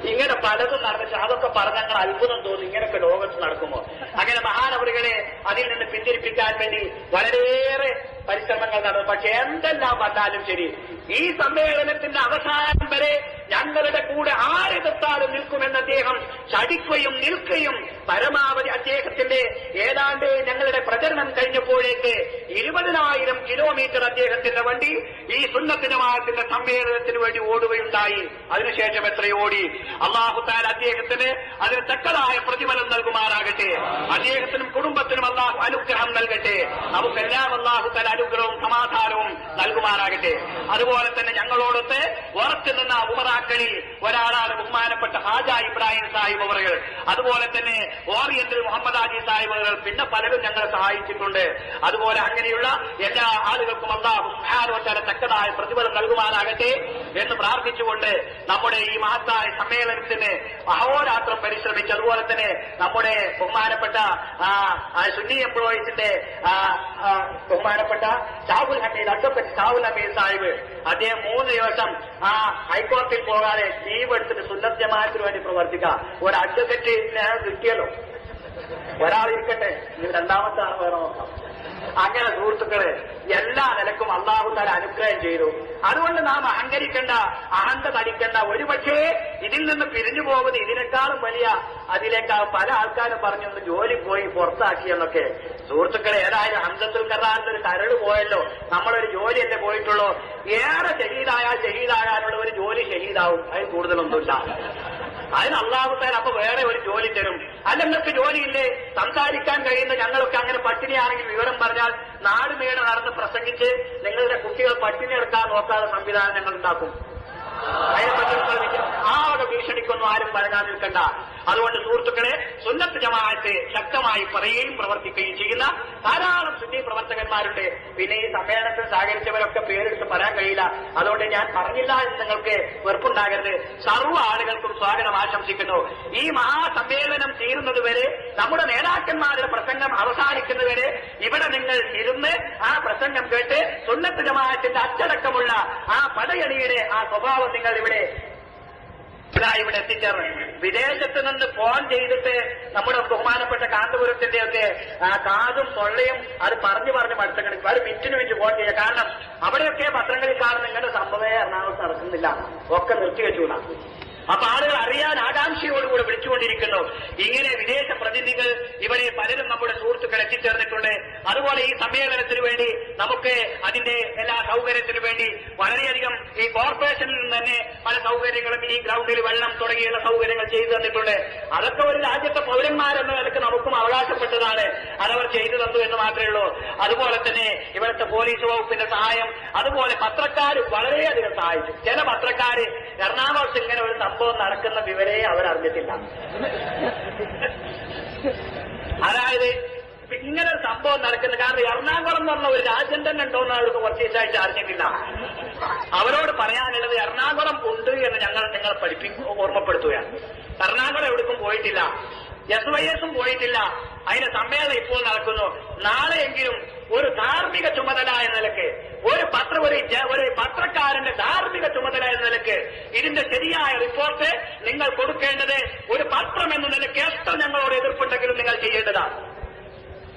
ഇങ്ങനെ പലതും നടന്നിട്ട് അതൊക്കെ പറഞ്ഞ് ഞങ്ങൾ അത്ഭുതം തോന്നി. ഇങ്ങനെയൊക്കെ ലോകത്ത് നടക്കുമോ അങ്ങനെ മഹാനവറുകളെ അതിൽ നിന്ന് പിന്തിരിപ്പിക്കാൻ വേണ്ടി വളരെയേറെ പരിശ്രമങ്ങൾ നടന്നു. പക്ഷെ എന്തെല്ലാം വന്നാലും ശരി ഈ സമ്മേളനത്തിന്റെ അവസാനം വരെ ഞങ്ങളുടെ കൂടെ ആരെതിർത്താലും നിൽക്കുമെന്ന് അദ്ദേഹം ചടിക്കുകയും നിൽക്കുകയും പരമാവധി അദ്ദേഹത്തിന്റെ ഏതാണ്ട് ഞങ്ങളുടെ പ്രചരണം കഴിഞ്ഞപ്പോഴേക്ക് ഇരുപതിനായിരം കിലോമീറ്റർ അദ്ദേഹത്തിന്റെ വണ്ടി ഈ സുന്നത്തിനമാത്തിന്റെ സമ്മേളനത്തിന് വേണ്ടി ഓടുകയുണ്ടായി. അതിനുശേഷം എത്രയോടി? അള്ളാഹുത്താൽ അദ്ദേഹത്തിന് അതിന് തക്കതായ പ്രതിഫലം നൽകുമാറാകട്ടെ. അദ്ദേഹത്തിനും കുടുംബത്തിനും അള്ളാഹു അനുഗ്രഹം നൽകട്ടെ. നമുക്കെല്ലാം അള്ളാഹു തല അനുഗ്രഹവും സമാധാനവും നൽകുമാറാകട്ടെ. അതുപോലെ തന്നെ ഞങ്ങളോടൊത്ത് ഉറച്ചു നിന്ന ഉമറാക്കളിൽ ഒരാളാണ് ബഹുമാനപ്പെട്ട ഹാജ ഇബ്രാഹിം സാഹിബ് അവറുകൾ. അതുപോലെ തന്നെ ഓറിയന്റൽ മുഹമ്മദ് ആജി സാഹിബ് അവറുകൾ പിന്നെ പലരും ഞങ്ങളെ സഹായിച്ചിട്ടുണ്ട്. അതുപോലെ അങ്ങനെയുള്ള എല്ലാ ആളുകൾക്കും അള്ളാഹു സുഹാനുവച്ചാല തക്കതായ പ്രതിഫലം നൽകുമാറാകട്ടെ എന്ന് പ്രാർത്ഥിച്ചുകൊണ്ട് നമ്മുടെ ഈ മഹത്തായ സമ്മേളനത്തിന് അഹോരാത്രം പരിശ്രമിച്ച് അതുപോലെ തന്നെ നമ്മുടെ ബഹുമാനപ്പെട്ട സുന്നി എംപ്ലോയീസിന്റെ ബഹുമാനപ്പെട്ട ഷാഹുൽ ഹമീദ് അഡ്വക്കറ്റ് ഷാഹുൽ ഹമീദ് സാഹിബ് അദ്ദേഹം മൂന്ന് ദിവസം ആ ഹൈക്കോടതിയിൽ പോകാതെ ലീവ് എടുത്തിട്ട് സുന്നത്ത് വേണ്ടി പ്രവർത്തിക്കുക. ഒരു അഡ്വക്കറ്റ് കിട്ടിയല്ലോ. ഒരാൾ ഇരിക്കട്ടെ. രണ്ടാമത്തെ ആൾ വേറെ നോക്കാം. അങ്ങനെ സുഹൃത്തുക്കളെ എല്ലാ നിലക്കും അള്ളാഹു താല അനുഗ്രഹം ചെയ്തു. അതുകൊണ്ട് നാം അഹങ്കരിക്കേണ്ട അഹന്ത തടിക്കേണ്ട. ഒരുപക്ഷേ ഇതിൽ നിന്ന് പിരിഞ്ഞു പോകുന്നത് ഇതിനേക്കാളും വലിയ അതിലേക്കാൾ പല ആൾക്കാരും പറഞ്ഞൊന്ന് ജോലി പോയി പുറത്താക്കി എന്നൊക്കെ. സുഹൃത്തുക്കളെ ഏതായാലും ഹംസത്തുൽ കറാറിന്റെ ഒരു കരട് പോയല്ലോ. നമ്മളൊരു ജോലിയല്ലേ പോയിട്ടുള്ളൂ? ഏറെ ഷഹീദായാൽ ഷഹീദായാലുള്ള ഒരു ജോലി ഷഹീദാവും അതിൽ കൂടുതലൊന്നുമില്ല. അതിന് അള്ളാഹുത്താൻ അപ്പൊ വേറെ ഒരു ജോലി തരും. അല്ല നിങ്ങൾക്ക് ജോലിയില്ലേ? സംസാരിക്കാൻ കഴിയുന്ന ഞങ്ങളൊക്കെ അങ്ങനെ പട്ടിണിയാണെങ്കിൽ വിവരം പറഞ്ഞാൽ നാട് മേട നടന്ന് പ്രസംഗിച്ച് നിങ്ങളുടെ കുട്ടികൾ പട്ടിണി എടുക്കാൻ നോക്കാതെ സംവിധാനം ഞങ്ങൾ ഉണ്ടാക്കും അതിനെപ്പറ്റി ആ അവിടെ ഭീഷണിക്കൊന്നും ആരും പറഞ്ഞാൽ നിൽക്കണ്ട അതുകൊണ്ട് സുഹൃത്തുക്കളെ സുന്നത്ത് ജമാഅത്തെ ശക്തമായി പറയുകയും പ്രവർത്തിക്കുകയും ചെയ്യുന്ന ധാരാളം സുന്നി പ്രവർത്തകന്മാരുണ്ട്. പിന്നെ ഈ സമ്മേളനത്തിൽ സഹകരിച്ചവരൊക്കെ പേരെടുത്ത് പറയാൻ കഴിയില്ല. അതുകൊണ്ട് ഞാൻ പറഞ്ഞില്ല എന്ന് നിങ്ങൾക്ക് വെറുപ്പുണ്ടാകരുത്. സർവ ആളുകൾക്കും സ്വാഗതം ആശംസിക്കുന്നു. ഈ മഹാസമ്മേളനം തീരുന്നത് വരെ നമ്മുടെ നേതാക്കന്മാരുടെ പ്രസംഗം അവസാനിക്കുന്നതുവരെ ഇവിടെ നിങ്ങൾ ഇരുന്ന് ആ പ്രസംഗം കേട്ട് സുന്നത്ത് ജമാഅത്തിന്റെ അച്ചടക്കമുള്ള ആ പടയണിയുടെ ആ സ്വഭാവം നിങ്ങൾ ഇവിടെ ഇതാ ഇവിടെ എത്തിച്ചേർന്ന്. വിദേശത്ത് നിന്ന് ഫോൺ ചെയ്തിട്ട് നമ്മുടെ ബഹുമാനപ്പെട്ട കാന്തപുരത്തിന്റെ ഒക്കെ കാതും തൊള്ളയും അത് പറഞ്ഞു പറഞ്ഞ് മടുത്തങ്ങൾ ഒരു മിനിറ്റിന് മിനിറ്റ് ഫോൺ ചെയ്യുക കാരണം അവിടെയൊക്കെ പത്രങ്ങളിൽ കാണുന്ന ഇങ്ങനെ സംഭവമേ എറണാകുളത്ത് നടക്കുന്നില്ല. ഒക്കെ നിർത്തി വെച്ചുകൂടാ അപ്പൊ ആളുകൾ അറിയാൻ ആകാംക്ഷയോടുകൂടെ വിളിച്ചുകൊണ്ടിരിക്കുന്നു. ഇങ്ങനെ വിദേശ പ്രതിനിധികൾ ഇവിടെ പലരും നമ്മുടെ സുഹൃത്തുക്കൾ എത്തിച്ചേർന്നിട്ടുണ്ട്. അതുപോലെ ഈ സമ്മേളനത്തിന് വേണ്ടി നമുക്ക് അതിന്റെ എല്ലാ സൗകര്യത്തിനു വേണ്ടി വളരെയധികം ഈ കോർപ്പറേഷനിൽ നിന്ന് തന്നെ പല സൗകര്യങ്ങളും ഈ ഗ്രൗണ്ടിൽ വെള്ളം തുടങ്ങിയുള്ള സൗകര്യങ്ങൾ ചെയ്തു തന്നിട്ടുണ്ട്. അതൊക്കെ ഒരു രാജ്യത്തെ പൗരന്മാരെന്ന നിലയ്ക്ക് നമുക്കും അവകാശപ്പെട്ടതാണ്. അതവർ ചെയ്തു തന്നു എന്ന് മാത്രമേ ഉള്ളൂ. അതുപോലെ തന്നെ ഇവിടുത്തെ പോലീസ് വകുപ്പിന്റെ സഹായം അതുപോലെ പത്രക്കാർ വളരെയധികം സഹായിച്ചു. ചില പത്രക്കാര് എറണാകുളത്ത് ഇങ്ങനെ ഒരു സംഭവം നടക്കുന്ന വിവരേ അവരറിഞ്ഞിട്ടില്ല അതായത് ഇങ്ങനെ ഒരു സംഭവം നടക്കുന്ന കാരണം എറണാകുളം എന്ന് പറഞ്ഞ ഒരു രാജ്യം തന്നെ ഉണ്ടോന്ന് അവർക്ക് കുറച്ച് ദിവസമായിട്ട് അറിഞ്ഞിട്ടില്ല. അവരോട് പറയാനുള്ളത് എറണാകുളം ഉണ്ട് എന്ന് ഞങ്ങൾ നിങ്ങൾ പഠിപ്പിക്കും ഓർമ്മപ്പെടുത്തുകയാണ്. എറണാകുളം എവിടേക്കും പോയിട്ടില്ല. എസ് വൈ എസും പോയിട്ടില്ല. അതിന്റെ സമ്മേളനം ഇപ്പോൾ നടക്കുന്നു. നാളെയെങ്കിലും ഒരു ധാർമ്മിക ചുമതല എന്ന നിലയ്ക്ക് ഒരു പത്ര ഒരു ഒരു പത്രക്കാരന്റെ ധാർമ്മിക ചുമതല എന്ന നിലയ്ക്ക് ഇതിന്റെ ശരിയായ റിപ്പോർട്ട് നിങ്ങൾ കൊടുക്കേണ്ടത് ഒരു പത്രം എന്ന നിലയ്ക്ക് എത്ര ഞങ്ങളോട് എതിർപ്പുണ്ടെങ്കിലും നിങ്ങൾ ചെയ്യേണ്ടതാണ്.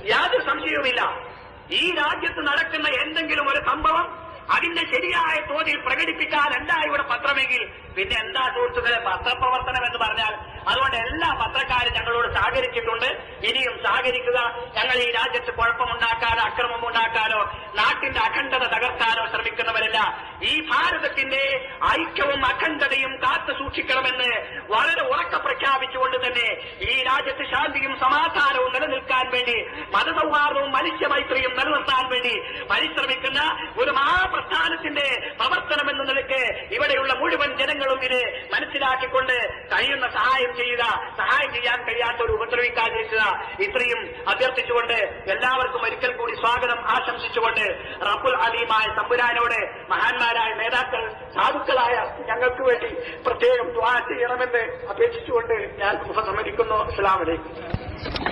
യാതൊരു സംശയവുമില്ല. ഈ രാജ്യത്ത് നടക്കുന്ന എന്തെങ്കിലും ഒരു സംഭവം അതിന്റെ ശരിയായ തോതിൽ പ്രകടിപ്പിക്കാനല്ല ഇവിടെ പത്രമെങ്കിൽ. പിന്നെ എന്താ സുഹൃത്തുക്കളെ? പത്രപ്രവർത്തനം എന്ന് പറഞ്ഞാൽ അതുകൊണ്ട് എല്ലാ പത്രക്കാരും ഞങ്ങളോട് സഹകരിച്ചിട്ടുണ്ട്. ഇനിയും സഹകരിക്കുക. ഞങ്ങൾ ഈ രാജ്യത്ത് കുഴപ്പമുണ്ടാക്കാനോ അക്രമം ഉണ്ടാക്കാനോ നാട്ടിന്റെ അഖണ്ഡത തകർക്കാനോ ശ്രമിക്കുന്നവരല്ല. ഈ ഭാരതത്തിന്റെ ഐക്യവും അഖണ്ഡതയും കാത്തു സൂക്ഷിക്കണമെന്ന് വളരെ ഉറക്ക പ്രഖ്യാപിച്ചുകൊണ്ട് തന്നെ ഈ രാജ്യത്ത് ശാന്തിയും സമാധാനവും നിലനിൽക്കാൻ വേണ്ടി മതസൗഹാർദ്ദവും മനുഷ്യമൈത്രിയും നിലനിർത്താൻ വേണ്ടി പരിശ്രമിക്കുന്ന ഒരു മഹാപ്രസ്ഥാനത്തിന്റെ പ്രവർത്തനം എന്ന നിലയ്ക്ക് ഇവിടെയുള്ള മുഴുവൻ ജനങ്ങളും ഇത് മനസ്സിലാക്കിക്കൊണ്ട് കഴിയുന്ന സഹായം ചെയ്യുക സഹായം ചെയ്യാൻ കഴിയാത്തവർ ഉപദ്രവിക്കാതിരിക്കുക. ഇത്രയും അഭ്യർത്ഥിച്ചുകൊണ്ട് എല്ലാവർക്കും ഒരിക്കൽ കൂടി സ്വാഗതം. ആശംസിച്ചുകൊണ്ട് റബ്ബുൽ അലീമായ തമ്പുരാനോട് മഹാന്മാരായ നേതാക്കൾ സാധുക്കളായ ഞങ്ങൾക്ക് വേണ്ടി പ്രത്യേകം ദ്വാ ചെയ്യണമെന്ന് അപേക്ഷിച്ചുകൊണ്ട് ഞാൻ ഉപസംഹരിക്കുന്നു. അസ്സലാമലൈക്കും